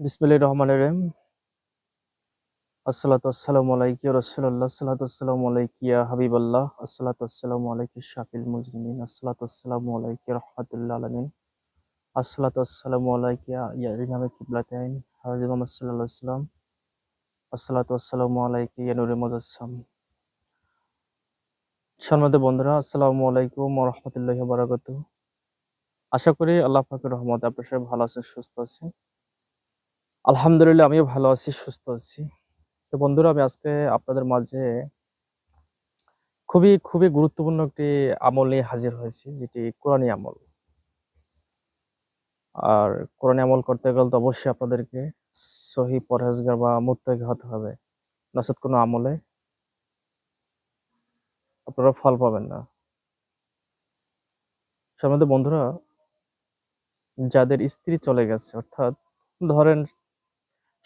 বিসমিল্লাহির রহমানির রহিম। আসসালাতু আলাইকা ইয়া রাসূলুল্লাহ, আসসালাতু আসসালামু আলাইকা হাবিবাল্লাহ, আসসালাতু আলাইকা মুজরিমিন, আসসালাতু আলাইকা রাহমাতুল্লাহ আলামিন, আসসালাতু আসসালামু আলাইকা ইমামে কিবলাতাইন হযরত মুহাম্মদ সাল্লাল্লাহু সাল্লাম আসসালাতু আলাইকা ইয়া নূরে মুজাসসাম। সম্মানিত বন্ধুরা, আসসালামু আলাইকুম রাহমাতুল্লাহি আশা করি আল্লাহ পাকের রহমতে আপনার সবাই ভালো আছেন, সুস্থ আছেন। আলহামদুলিল্লাহ, আমিও ভালো আছি, সুস্থ আছি। তো বন্ধুরা, আমি আজকে আপনাদের মাঝে খুবই খুবই গুরুত্বপূর্ণ একটি আমল নিয়ে হাজির হয়েছি, যেটি কোরআনী আমল। আর কোরআনী আমল করতে গেলে তো অবশ্যই আপনাদেরকে সহি পরহেজগার বা মুত্তাকি হতে হবে। নচেত কোনো আমলে? আপনারা ফল পাবেন না। সম্বন্ধ বন্ধুরা, যাদের স্ত্রী চলে গেছে, অর্থাৎ ধরেন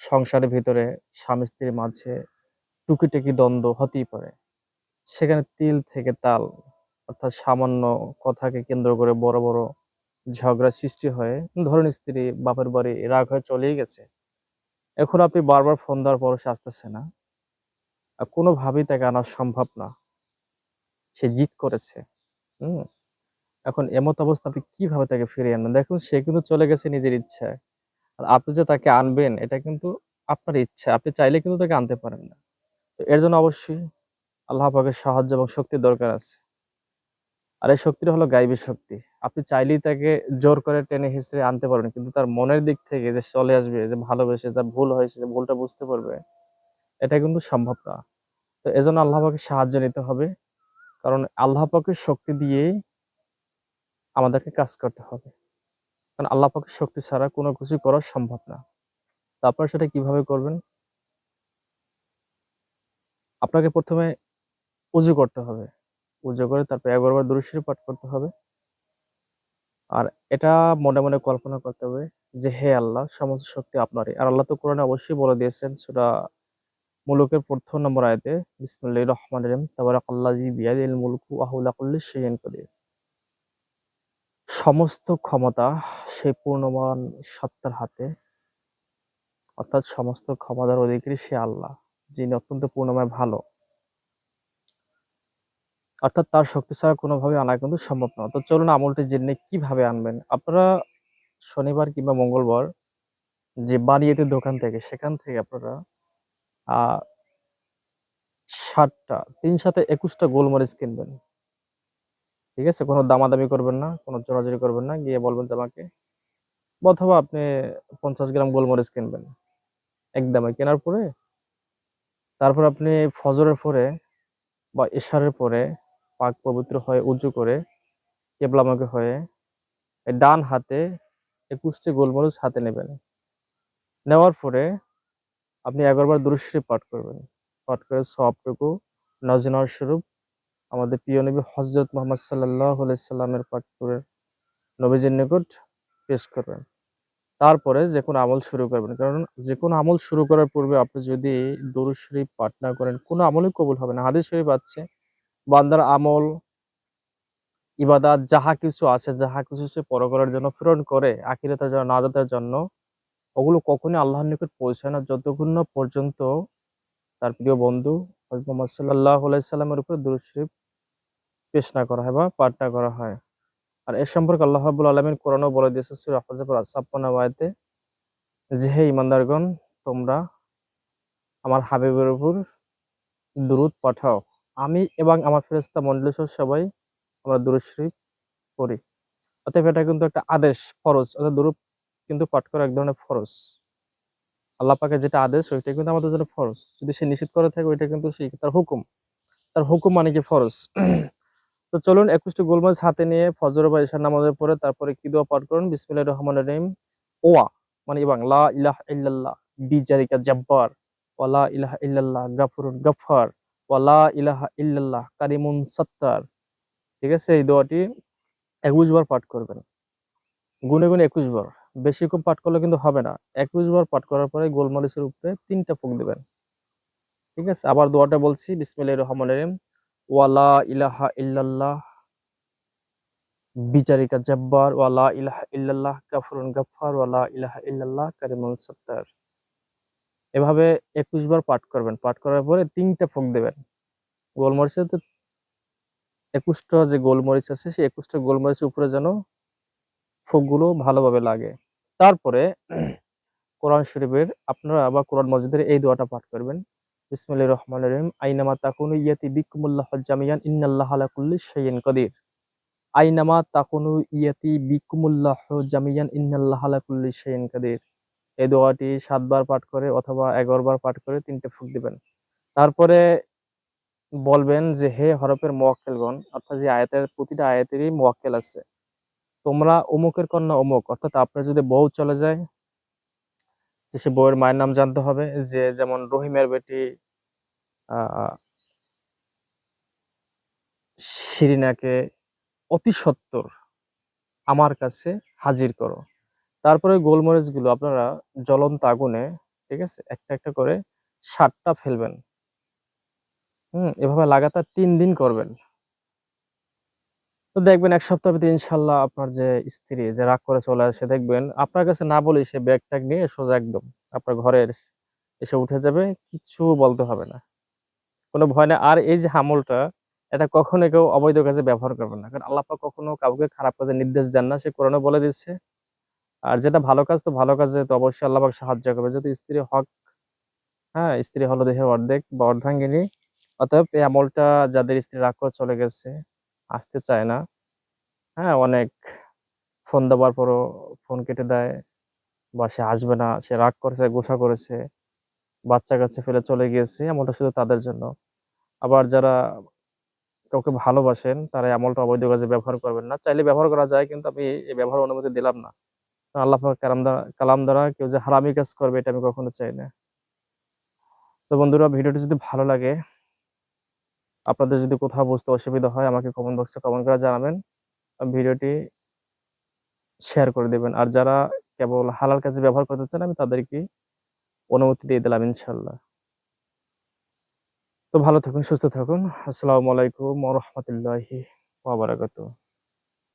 সংসারের ভিতরে স্বামী স্ত্রীর মাঝে টুকিটাকি দ্বন্দ্ব হতেই পারে। সেখানে তিল থেকে তাল, অর্থাৎ সামান্য কথাকে কেন্দ্র করে বড় বড় ঝগড়া সৃষ্টি হয়ে ধরুন স্ত্রী বাপের বাড়ি রাগ হয়ে চলেই গেছে। এখন আপনি বারবার ফোন দেওয়ার পর সে আসতেছে না। আর কোনোভাবেই তাকে আনা সম্ভব না। সে জিত করেছে। হুম? এখন এমত অবস্থা আপনি কীভাবে তাকে ফিরিয়ে আনবেন? দেখুন, সে কিন্তু চলে গেছে নিজের ইচ্ছায়। আপনি যে তাকে আনবেন, এটা কিন্তু আপনার ইচ্ছা। আপনি চাইলে কিন্তু তাকে আনতে পারেন না। তো এর জন্য অবশ্যই আল্লাহ পাকের সাহায্য এবং শক্তির দরকার আছে। আর এই শক্তিটা হলো গাইবী শক্তি। আপনি চাইলেই তাকে জোর করে টেনে হিসেবে আনতে পারবেন, কিন্তু তার মনের দিক থেকে যে চলে আসবে, যে ভালোবেসে, তার ভুল হয়েছে, যে ভুলটা বুঝতে পারবে, এটা কিন্তু সম্ভব না। তো এজন্য আল্লাহ পাকের সাহায্য নিতে হবে, কারণ আল্লাহ পাকের শক্তি দিয়েই আমাদেরকে কাজ করতে হবে। কারণ আল্লাহ পাকের শক্তি ছাড়া কোনো কিছু করা সম্ভব না। তো আপনারা সেটা কীভাবে করবেন? আপনাকে প্রথমে উজু করতে হবে। উজু করে তারপর এগারোবার দুরুশরীফ পাঠ করতে হবে। আর এটা মনে মনে কল্পনা করতে হবে যে, হে আল্লাহ, সমস্ত শক্তি আপনারই। আর আল্লাহ তো কোরআনে অবশ্যই বলে দিয়েছেন সেটা মুলুকের প্রথম নম্বর আয়তে বিসমুল্লাহ রহমান রহিম তাবারাকাল্লাজি বিয়াদিল মুলকু আহুলা কুল্লি কদির। সমস্ত ক্ষমতা সেই পূর্ণমান সত্তার হাতে। অর্থাৎ সমস্ত ক্ষমতার অধিকারী সে আল্লাহ, যিনি অত্যন্ত পূর্ণময়, ভালো। অর্থাৎ তার শক্তি ছাড়া কোনোভাবে আনা কিন্তু সম্ভব নয়। তো চলুন আমলটি জেনে কীভাবে আনবেন। আপনারা শনিবার কিংবা মঙ্গলবার যে বানিয়েতে দোকান থেকে, সেখান থেকে আপনারা, আহ ষাটটা তিন সাথে একুশটা গোলমরিচ কিনবেন। ঠিক আছে? কোনো দামাদামি করবেন না, কোনো জোরাজুরি করবেন না, গিয়ে বলবেন যে আমাকে, অথবা আপনি পঞ্চাশ গ্রাম গোলমরিচ কিনবেন, একদমে। কেনার পরে, তারপর আপনি ফজরের পরে বা এশারের পরে পাক পবিত্র হয়ে উঁচু করে, কেবলামুখী হয়ে ডান হাতে একুশটি গোলমরিচ হাতে নেবেন। নেওয়ার পরে আপনি এগারোবার দুরুশ্রী পাঠ করবেন। পাঠ করে সবটুকু নজনার স্বরূপ আমাদের প্রিয় নবী হজরত মোহাম্মদ সাল্লাহ সাল্লামের পাঠ করে নবীজির নিকট পেশ করবেন। তারপরে যে কোনো আমল শুরু করবেন। কারণ যে কোনো আমল শুরু করার পূর্বে আপনি যদি দরুদ শরীফ পাঠ না করেন, কোনো আমলই কবুল হবে না। হাদিস শরীফ আছে, বান্দার আমল, ইবাদাত, যাহা কিছু আছে, যাহা কিছু সে পর করার জন্য প্রেরণ করে, আখিরাতের জন্য, নাজাতের জন্য, ওগুলো কখনই আল্লাহর নিকট পৌঁছায় না। যতক্ষণ পর্যন্ত তার প্রিয় বন্ধু হযরত সাল্লাহ সাল্লামের উপর দরুদ শরীফ পেশ না করা হয় বা পাঠ না করা হয়। আর এর সম্পর্কে আল্লাহ রাব্বুল আলামিন কোরআনও বলে দিয়েছে আহজাবের 56 আয়াতে, যে হে ঈমানদারগণ, তোমরা আমার হাবিবের উপর দুরূদ পাঠাও। আমি এবং আমার ফেরেশতা মণ্ডলী সহ সবাই আমরা দুরূদ শরীফ অতএব এটা কিন্তু একটা আদেশ, ফরজ। অর্থাৎ দুরূদ কিন্তু পাঠ করা এক ধরনের ফরজ। আল্লাহ পাকের যেটা আদেশ, ওইটা কিন্তু আমাদের জন্য ফরজ। যদি সে নিষেধ করে থাকে, ওইটা কিন্তু সেই তার হুকুম। তার হুকুম মানে কি ফরজ? তো চলুন একুশটি গোলমরিচ হাতে নিয়ে ফজর বা ঈশার নামাজের পরে তারপরে কি দোয়া পাঠ করুন? বিসমিল্লাহির রহমানির রহিম। ওয়া মানে এবং লা ইলাহা ইল্লাল্লাহ বিজারিকা জাব্বার ওয়ালা ইলাহা ইল্লাল্লাহ, গাফুরুন গাফফার ওয়ালা ইলাহা ইল্লাল্লাহ, কারিমুন সাত্তার। ঠিক আছে? এই দোয়াটি একুশ বার পাঠ করবেন। গুনে গুনে একুশ বার। বেশি কম পাঠ করলে কিন্তু হবে না। একুশ বার পাঠ করার পরে গোলমরিচের উপরে তিনটা ফুক দিবেন। ঠিক আছে? আবার দোয়াটা বলছি, বিসমিল্লাহির রহমানির রহিম। ওয়ালা ইলাহা ইল্লাল্লাহ। বিচারিকা জব্বার ওয়ালা ইলাহা ইল্লাল্লাহ গাফুরুন গাফফার ওয়ালা ইলাহা ইল্লাল্লাহ, কারিমুন সাত্তার। এভাবে একুশ বার পাঠ করবেন। পাঠ করার পরে তিনটা ফুক দেবেন। গোলমরিচের তো, একুশটা যে গোলমরিচ আছে, সেই একুশটা গোলমরিচের উপরে যেন ফুকগুলো ভালোভাবে লাগে। তারপরে কোরআন শরীফের আপনারা বা কোরআন মসজিদের এই দোয়াটা পাঠ করবেন। বিসমিল্লাহির রহমানির রহিম। আইনামা তাকুনু ইয়াতি বিকুমুল্লাহ জামিয়ান, ইন্নাল্লাহ আলা কুল্লি শাইইন কাদির। আইনামা তাকুনু ইয়াতি বিকুমুল্লাহ জামিয়ান, ইন্নাল্লাহ আলা কুল্লি শাইইন কাদির। এই দোয়াটি সাতবার পাঠ করে অথবা বার পাঠ করে তিনটে ফুক দিবেন। তারপরে বলবেন যে, হে হরফের মোয়াক্কেলগণ অর্থাৎ যে আয়াতের প্রতিটা আয়াতেরই মোয়াক্কেল আছে। তোমরা অমুকের কন্যা অমুক, অর্থাৎ আপনার যদি বউ চলে যায় যে সে বউয়ের মায়ের নাম জানতে হবে, যে যেমন রহিমের বেটি শিরিনাকে অতি সত্বর আমার কাছে হাজির করো। তারপরে গোলমরিচগুলো আপনারা জ্বলন্ত আগুনে, ঠিক আছে, একটা একটা করে সাতটা ফেলবেন। হুম, এভাবে লাগাতার তিন দিন করবেন। তো দেখবেন এক সপ্তাহ ভিতরে ইনশাল্লাহ আপনার যে স্ত্রী যে রাগ করে চলে আসে, দেখবেন আপনার কাছে না বলে সে ব্যাগ ট্যাগ নিয়ে সোজা একদম আপনার ঘরের এসে উঠে যাবে, কিছু বলতে হবে না। কোনো ভয় নেই। আর এই যে হামলটা, এটা কখনো কেউ অবৈধ কাজে ব্যবহার করবে না। কারণ আল্লাহ পাক কখনো কাউকে খারাপ কাজে নির্দেশ দেন না, সে কোরআনে বলে দিচ্ছে। আর যেটা ভালো কাজ, তো ভালো কাজে তো অবশ্যই আল্লাহ পাক সাহায্য করবে। যেহেতু স্ত্রী হক হ্যাঁ স্ত্রী হলো দেহের অর্ধেক বা অর্ধাঙ্গিনী, অতএব এই আমলটা যাদের স্ত্রী রাগ করে চলে গেছে আসতে চায় না। হ্যাঁ অনেক ফোন দেওয়ার পরও ফোন কেটে দেয়। বা সে আসবে না, সে রাগ করেছে গোসা করেছে, বাচ্চা কাছে ফেলে চলে গিয়েছে, এমনটা শুধু তাদের জন্য। আবার যারা কাউকে ভালোবাসেন, তারা এই আমলটা অবৈধ কাজে ব্যবহার করবেন না। চাইলে ব্যবহার করা যায়, কিন্তু আমি এই ব্যবহার অনুমতি দিলাম না। আল্লাহ কালাম দ্বারা কালাম দ্বারা কেউ যে হারামি কাজ করবে, এটা আমি কখনো চাই না। তো বন্ধুরা, ভিডিওটি যদি ভালো লাগে আপনাদের যদি কোথাও বুঝতে অসুবিধা হয়, আমাকে কমেন্ট বক্সে কমেন্ট করে জানাবেন। ভিডিওটি শেয়ার করে দেবেন। আর যারা কেবল হালাল কাজে ব্যবহার করতে চান, আমি তাদেরকে অনুমতি দিয়ে দিলাম ইনশাল্লাহ তো ভালো থাকুন, সুস্থ থাকুন। আসসালামু আলাইকুম রহমতুল্লাহি রাহমাতুল্লাহি বারাকাতুহু।